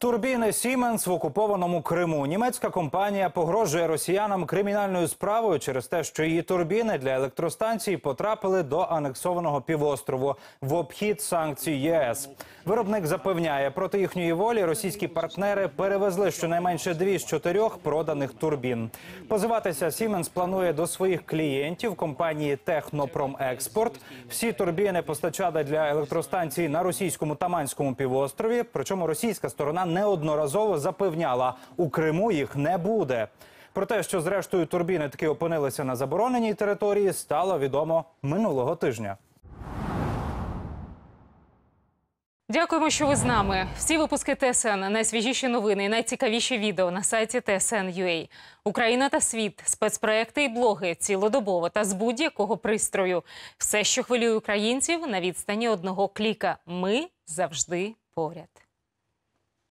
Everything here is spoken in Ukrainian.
Турбіни Siemens в окупованому Криму. Німецька компанія погрожує росіянам кримінальною справою через те, що її турбіни для електростанцій потрапили до анексованого півострову в обхід санкцій ЄС. Виробник запевняє, проти їхньої волі російські партнери перевезли щонайменше дві з чотирьох проданих турбін. Позиватися Siemens планує до своїх клієнтів компанії Технопромекспорт. Всі турбіни постачали для електростанцій на російському Таманському півострові. Причому російська сторона неодноразово запевняла, у Криму їх не буде. Про те, що зрештою турбіни таки опинилися на забороненій території, стало відомо минулого тижня. Дякуємо, що ви з нами. Всі випуски ТСН, найсвіжіші новини і найцікавіші відео на сайті TSN.ua. Україна та світ, спецпроекти і блоги цілодобово та з будь-якого пристрою. Все, що хвилює українців, на відстані одного кліка. Ми завжди поряд.